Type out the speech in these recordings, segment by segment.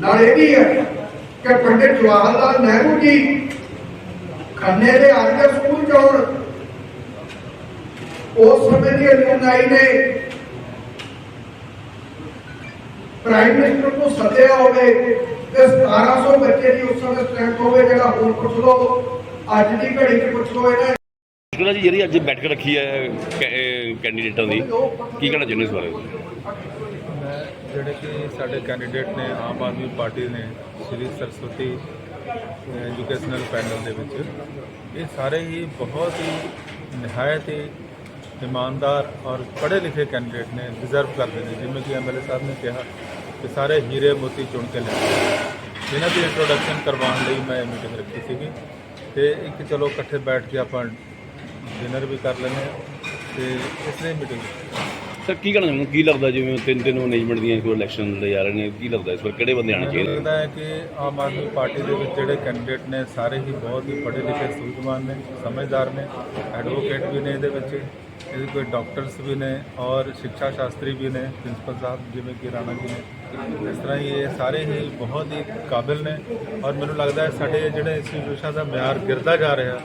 ਨਾਲ ਇਹ ਵੀ ਹੈ ਕਿ ਪੰਡਿਤ ਜਵਾਹਰ ਲਾਲ ਨਹਿਰੂ ਜੀ ਖੰਨੇ ਦੇ ਆਰਮੀ ਸਕੂਲ ਚ ਉਸ ਸਮੇਂ ਦੀ ਅਲੂਮਨਾਈ ਨੇ ਪ੍ਰਾਈਮ ਮਿਨਿਸਟਰ ਨੂੰ ਸੱਦਿਆ ਹੋਵੇ ਤੇ 1700 ਬੱਚੇ ਦੀ ਉਸ ਸਮੇਂ ਸਟ੍ਰੈਂਥ ਹੋਵੇ ਜਿਹੜਾ ਹੁਣ ਪੁੱਛ ਲਓ, ਅੱਜ ਦੀ ਘੜੀ 'ਚ ਪੁੱਛ ਲਓ ਇਹਨਾਂ ਸ਼ੁਕਲਾ ਜੀ ਜਿਹੜੀ ਅੱਜ ਬੈਠਕ ਰੱਖੀ ਹੈ ਕੈਂਡੀਡੇਟਾਂ ਦੀ, ਕੀ ਕਹਿਣਾ ਚਾਹੁੰਦੇ ਇਸ ਬਾਰੇ? ਮੈਂ ਜਿਹੜੇ ਕਿ ਸਾਡੇ ਕੈਂਡੀਡੇਟ ਨੇ, ਆਮ ਆਦਮੀ ਪਾਰਟੀ ਨੇ, ਸ਼੍ਰੀ ਸਰਸਵਤੀ ਐਜੂਕੇਸ਼ਨਲ ਪੈਨਲ ਦੇ ਵਿੱਚ, ਇਹ ਸਾਰੇ ਹੀ ਬਹੁਤ ਹੀ ਨਿਹਾਇਤ ਹੀ ਇਮਾਨਦਾਰ ਔਰ ਪੜ੍ਹੇ ਲਿਖੇ ਕੈਂਡੀਡੇਟ ਨੇ ਡਿਜ਼ਰਵ ਕਰਦੇ ਨੇ। ਜਿਵੇਂ ਕਿ ਐਮਐਲਏ ਸਾਹਿਬ ਨੇ ਕਿਹਾ ਕਿ ਸਾਰੇ ਹੀਰੇ ਮੋਤੀ ਚੁਣ ਕੇ ਲਿਆਏ ਇਹਨਾਂ ਦੀ ਇੰਟਰੋਡਕਸ਼ਨ ਕਰਵਾਉਣ ਲਈ ਮੈਂ ਮੀਟਿੰਗ ਰੱਖੀ ਸੀਗੀ। ਤੇ ਇੱਕ ਚਲੋ ਇਕੱਠੇ ਬੈਠ ਕੇ ਆਪਾਂ ਡਿਨਰ ਵੀ ਕਰ ਲੈਂਦੇ ਹਾਂ ਤੇ ਇਸ ਲਈ ਮੀਟਿੰਗ ਸਰ ਕੀ ਕਹਿਣਾ ਚਾਹੁੰਦੇ ਕੀ ਲੱਗਦਾ ਜਿਵੇਂ ਤਿੰਨ ਤਿੰਨ ਮੈਨੇਜਮੈਂਟ ਦੀਆਂ ਕੋਈ ਇਲੈਕਸ਼ਨ ਲੜੇ ਜਾ ਰਹੇ ਨੇ? ਕੀ ਲੱਗਦਾ ਇਸ ਵਾਰ ਕਿਹੜੇ ਬੰਦੇ ਆਣੇ ਮੈਨੂੰ ਚਾਹੀਦੇ? ਲੱਗਦਾ ਹੈ ਕਿ ਆਮ ਆਦਮੀ ਪਾਰਟੀ ਦੇ ਵਿੱਚ ਜਿਹੜੇ ਕੈਂਡੀਡੇਟ ਨੇ ਸਾਰੇ ਹੀ ਬਹੁਤ ਹੀ ਪੜ੍ਹੇ ਲਿਖੇ ਸੂਝਵਾਨ ਨੇ ਸਮਝਦਾਰ ਨੇ ਐਡਵੋਕੇਟ ਵੀ ਨੇ ਇਹਦੇ ਵਿੱਚ ਇਹਦੇ ਕੋਈ ਡਾਕਟਰਸ ਵੀ ਨੇ ਔਰ ਸਿੱਖਿਆ ਸ਼ਾਸਤਰੀ ਵੀ ਨੇ ਪ੍ਰਿੰਸੀਪਲ ਸਾਹਿਬ ਜਿਵੇਂ ਕਿ ਰਾਣਾ ਜੀ ਨੇ। ਇਸ ਤਰ੍ਹਾਂ ਹੀ ਇਹ ਸਾਰੇ ਹੀ ਬਹੁਤ ਹੀ ਕਾਬਿਲ ਨੇ ਔਰ ਮੈਨੂੰ ਲੱਗਦਾ ਹੈ ਸਾਡੇ ਜਿਹੜੇ ਇੰਸਟੀਟਿਊਸ਼ਨ ਦਾ ਮਿਆਰ ਗਿਰਦਾ ਜਾ ਰਿਹਾ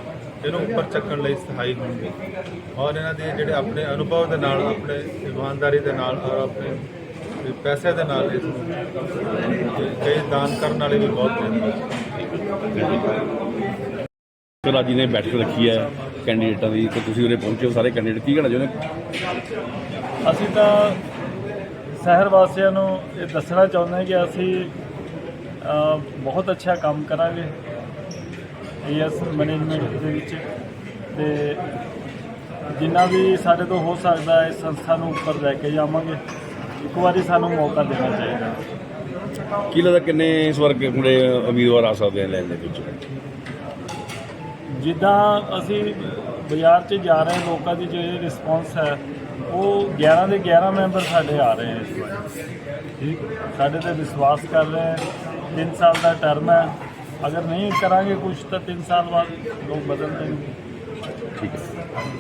ਇਹਨੂੰ ਉੱਪਰ ਚੱਕਣ ਲਈ ਸਹਾਈ ਹੋਣਗੇ। ਔਰ ਇਹਨਾਂ ਦੇ ਜਿਹੜੇ ਆਪਣੇ ਅਨੁਭਵ ਦੇ ਨਾਲ ਆਪਣੇ ਇਮਾਨਦਾਰੀ ਦੇ ਨਾਲ ਔਰ ਆਪਣੇ ਪੈਸੇ ਦੇ ਨਾਲ ਇਸ ਨੂੰ ਕਈ ਦਾਨ ਕਰਨ ਵਾਲੇ ਵੀ ਬਹੁਤ ਨੇ। ਸਰ ਅੱਜ ਨੇ ਬੈਠਕ ਰੱਖੀ ਹੈ ਕੈਂਡੀਡੇਟਾਂ ਦੀ ਤੇ ਤੁਸੀਂ ਉਰੇ ਪਹੁੰਚੇ ਹੋ ਸਾਰੇ ਕੈਂਡੀਡੇਟ ਕੀ ਕਹਿਣਾ ਚਾਹੁੰਦੇ? ਅਸੀਂ ਤਾਂ ਸ਼ਹਿਰ ਵਾਸੀਆਂ ਨੂੰ ਇਹ ਦੱਸਣਾ ਚਾਹੁੰਦੇ ਹਾਂ ਕਿ ਅਸੀਂ ਬਹੁਤ ਅੱਛਾ ਕੰਮ ਕਰਾਂਗੇ। ਏਐਸ ਮੈਨੇਜਮੈਂਟ ਦੇ ਵਿੱਚ। ਤੇ ਜਿੰਨਾ ਵੀ ਸਾਡੇ ਤੋਂ ਹੋ ਸਕਦਾ ਹੈ ਇਸ ਸੰਸਥਾ ਨੂੰ ਉੱਪਰ ਲੈ ਕੇ ਜਾਵਾਂਗੇ ਇੱਕ ਵਾਰੀ ਸਾਨੂੰ ਮੌਕਾ ਦੇਣਾ ਚਾਹੀਦਾ। ਕੀ ਲੱਗਦਾ ਕਿੰਨੇ ਇਸ ਵਾਰ ਕਿਹੜੇ ਉਮੀਦਵਾਰ ਆ ਸਕਦੇ ਆ ਲੈਣ ਦੇ ਵਿੱਚ? ਜਿੱਦਾਂ ਅਸੀਂ ਬਾਜ਼ਾਰ 'ਚ ਜਾ ਰਹੇ ਲੋਕਾਂ ਦੀ ਜਿਹੜੀ ਰਿਸਪੌਂਸ ਹੈ ਉਹ 11 ਦੇ 11 ਮੈਂਬਰ ਸਾਡੇ ਆ ਰਹੇ ਵਾਰ। ਠੀਕ? ਸਾਡੇ ਤੇ ਵਿਸ਼ਵਾਸ ਕਰ ਰਹੇ ਹੈ। 3 ਸਾਲ ਦਾ ਟਰਮ ਹੈ। ਅਗਰ ਨਹੀਂ ਕਰਾਂਗੇ ਕੁਝ ਤਾਂ 3 ਸਾਲ ਬਾਅਦ ਲੋਕ ਬਦਲ ਦੇਣਗੇ ਠੀਕ ਹੈ।